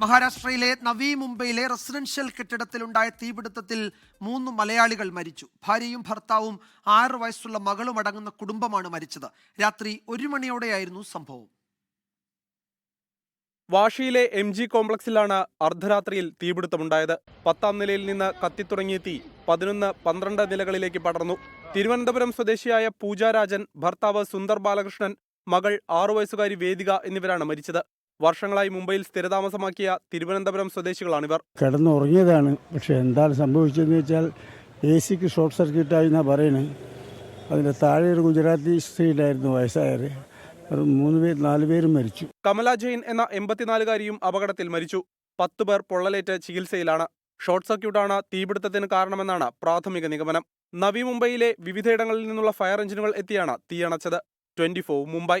മഹാരാഷ്ട്രയിലെ നവി മുംബൈയിലെ റെസിഡൻഷ്യൽ കെട്ടിടത്തിലുണ്ടായ തീപിടുത്തത്തിൽ മൂന്ന് മലയാളികൾ മരിച്ചു. ഭാര്യയും ഭർത്താവും ആറ് വയസ്സുള്ള മകളും അടങ്ങുന്ന കുടുംബമാണ് മരിച്ചത്. രാത്രി ഒരു മണിയോടെയായിരുന്നു സംഭവം. വാഷിയിലെ എം ജി കോംപ്ലക്സിലാണ് അർദ്ധരാത്രിയിൽ തീപിടുത്തമുണ്ടായത്. പത്താം നിലയിൽ നിന്ന് കത്തിത്തുടങ്ങിയ തീ പതിനൊന്ന് പന്ത്രണ്ട് നിലകളിലേക്ക് പടർന്നു. തിരുവനന്തപുരം സ്വദേശിയായ പൂജാരാജൻ ഭർത്താവ് സുന്ദർ ബാലകൃഷ്ണൻ മകൾ ആറു വയസ്സുകാരി വേദിക എന്നിവരാണ് മരിച്ചത്. വർഷങ്ങളായി മുംബൈയിൽ സ്ഥിരതാമസമാക്കിയ തിരുവനന്തപുരം സ്വദേശികളാണിവർ കിടന്നുറങ്ങിയതാണ്. പക്ഷെ എന്താണ് സംഭവിച്ചതെന്ന് വെച്ചാൽ എ സിക്ക് ഷോർട്ട് സർക്യൂട്ടായി എന്നാണ് പറയുന്നത് അതിന്റെ താഴെ ഒരു ഗുജറാത്തി സ്ത്രീയിലായിരുന്നു വയസ്സായവര്. വയസ്സായവർ അത് മൂന്ന് പേര് നാല് പേരും മരിച്ചു. കമല ജെയിൻ എന്ന എൺപത്തിനാലുകാരിയും അപകടത്തിൽ മരിച്ചു. പത്ത് പേർ പൊള്ളലേറ്റ് ചികിത്സയിലാണ്. ഷോർട്ട് സർക്യൂട്ടാണ് തീപിടുത്തത്തിന് കാരണമെന്നാണ് പ്രാഥമിക നിഗമനം. നവി മുംബൈയിലെ വിവിധയിടങ്ങളിൽ നിന്നുള്ള ഫയർ എഞ്ചിനുകൾ എത്തിയാണ് തീയണച്ചത് ട്വന്റി മുംബൈ.